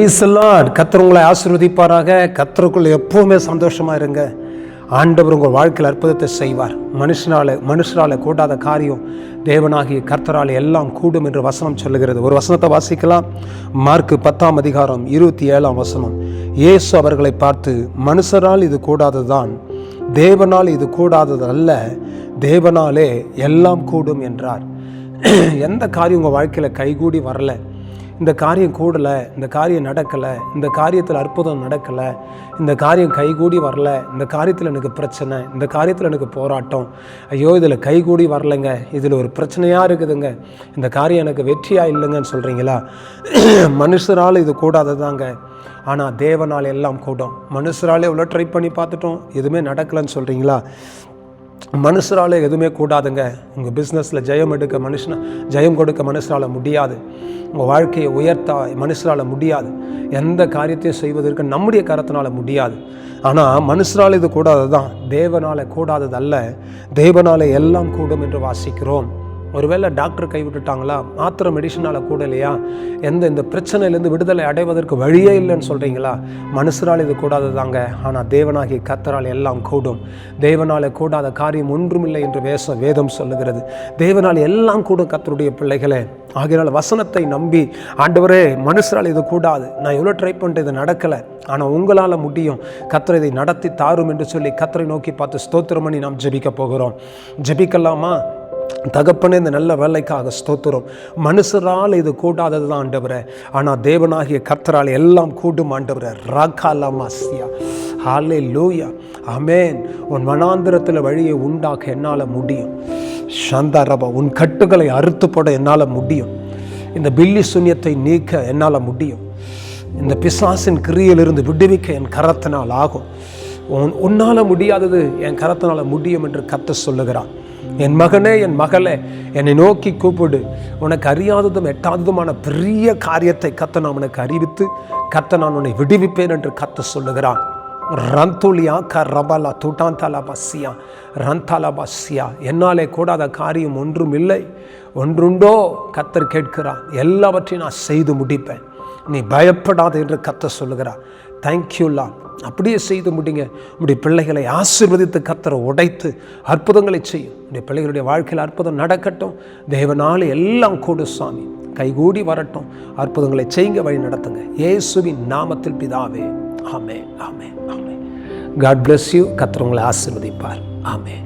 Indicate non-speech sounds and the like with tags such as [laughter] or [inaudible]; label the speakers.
Speaker 1: கத்தர் உங்களை ஆசிர்வதிப்பாராக. கத்தருக்குள்ள எப்பவுமே சந்தோஷமாக இருங்க. ஆண்டவர் உங்கள் வாழ்க்கையில் அற்புதத்தை செய்வார். மனுஷனால் மனுஷரால் கூடாத காரியம் தேவனாகிய கர்த்தரால் எல்லாம் கூடும் என்று வசனம் சொல்லுகிறது. ஒரு வசனத்தை வாசிக்கலாம். மார்க்கு பத்தாம் அதிகாரம் இருபத்தி ஏழாம் வசனம். இயேசு அவர்களை பார்த்து மனுஷரால் இது கூடாததுதான் தேவனால் இது கூடாதது அல்ல தேவனாலே எல்லாம் கூடும் என்றார். [clears throat] எந்த காரியம் உங்கள் வாழ்க்கையில் கைகூடி வரலை. இந்த காரியம் கூடலை இந்த காரியம் நடக்கலை இந்த காரியத்தில் அற்புதம் நடக்கலை இந்த காரியம் கைகூடி வரல இந்த காரியத்தில் எனக்கு பிரச்சனை இந்த காரியத்தில் எனக்கு போராட்டம். ஐயோ இதில் கைகூடி வரலைங்க இதில் ஒரு பிரச்சனையாக இருக்குதுங்க. இந்த காரியம் எனக்கு வெற்றியாக இல்லைங்கன்னு சொல்கிறீங்களா [clears throat] மனுஷரால் இது கூடாததாங்க. ஆனால் தேவனால் எல்லாம் கூடும். மனுஷரால் எவ்வளோ ட்ரை பண்ணி பார்த்துட்டோம். எதுவுமே நடக்கலைன்னு சொல்கிறீங்களா மனுஷரால் எதுவுமே கூடாதுங்க. உங்கள் பிஸ்னஸில் ஜெயம் எடுக்க மனுஷன ஜெயம் கொடுக்க மனுஷரால் முடியாது. உங்கள் வாழ்க்கையை உயர்த்த மனுஷரால் முடியாது. எந்த காரியத்தையும் செய்வதற்கு நம்முடைய கரத்தினால் முடியாது. ஆனால் மனுஷரால் இது கூடாது தான் தேவனால் கூடாதது அல்ல தேவனால் எல்லாம் கூடும் என்று வாசிக்கிறோம். ஒருவேளை டாக்டர் கைவிட்டுட்டாங்களா? மாத்திரை மெடிசனால் கூட இல்லையா? எந்த இந்த பிரச்சனையிலேருந்து விடுதலை அடைவதற்கு வழியே இல்லைன்னு சொல்கிறீங்களா மனுஷரால் இது கூடாது தாங்க ஆனால் தேவனாகி கத்தரால் எல்லாம் கூடும். தேவனால் கூடாத காரியம் ஒன்றுமில்லை என்று வேச வேதம் சொல்லுகிறது. தேவனால் எல்லாம் கூடும் கத்தருடைய பிள்ளைகளே. ஆகினால் வசனத்தை நம்பி ஆண்டவரே மனுஷரால் இது கூடாது. நான் எவ்வளோ ட்ரை பண்ணிட்டு இது நடக்கலை. ஆனால் உங்களால் முடியும். கத்தரை இதை நடத்தி தாரும் என்று சொல்லி கத்தரை நோக்கி பார்த்து ஸ்தோத்திரம் பண்ணி நாம் ஜெபிக்க போகிறோம். ஜெபிக்கலாமா? தகப்பனே இந்த நல்ல வேலைக்காக ஸ்தோத்திரம். மனுஷரால் இது கூடாதது தான் ஆண்டவரை. ஆனால் தேவனாகிய கர்த்தரால் எல்லாம் கூடும் ஆண்டவரை. ராகாலாமாசியா ஹாலே லூயா அமேன் உன் மனாந்திரத்தில் வழியை உண்டாக்க என்னால் முடியும். சந்தாரபா உன் கட்டுகளை அறுத்து போட என்னால் முடியும். இந்த பில்லி சூன்யத்தை நீக்க என்னால் முடியும். இந்த பிசாசின் கிரியிலிருந்து விடுவிக்க என் கரத்தினால் ஆகும். உன் உன்னால் முடியாதது என் கரத்தினால் முடியும் என்று கத்த சொல்லுகிறான் என் மகனே என் மகளே என்னை நோக்கி கூப்பிடு. உனக்கு அறியாததும் எட்டாததுமான பெரிய காரியத்தை கத்த நான் உனக்கு அறிவித்து கத்த நான் உன்னை விடுவிப்பேன் என்று கத்த சொல்லுகிறான் ரந்தோலியா க ரபலா தூட்டாந்தாலா பஸ்ஸியா ரந்தாலா பஸ்ஸியா என்னாலே கூடாத காரியம் ஒன்றும் இல்லை. ஒன்றுண்டோ? கத்தர் கேட்கிறான் எல்லாவற்றையும் நான் செய்து முடிப்பேன். நீ பயப்படாத என்று கத்த சொல்லுகிறார். தேங்க்யூல்லா அப்படியே செய்து முடிங்க. உடைய பிள்ளைகளை ஆசிர்வதித்து கத்தரை உடைத்து அற்புதங்களை செய்யும். உடைய பிள்ளைகளுடைய வாழ்க்கையில் அற்புதம் நடக்கட்டும். தேவனால் எல்லாம் கூடு சாமி. கைகூடி வரட்டும். அற்புதங்களை செய்யுங்க வழி நடத்துங்க. இயேசுவின் நாமத்தில் பிதாவே. ஆமே ஆமே ஆமே காட் பிளஸ் யூ கத்திரவங்களை ஆசிர்வதிப்பார். ஆமே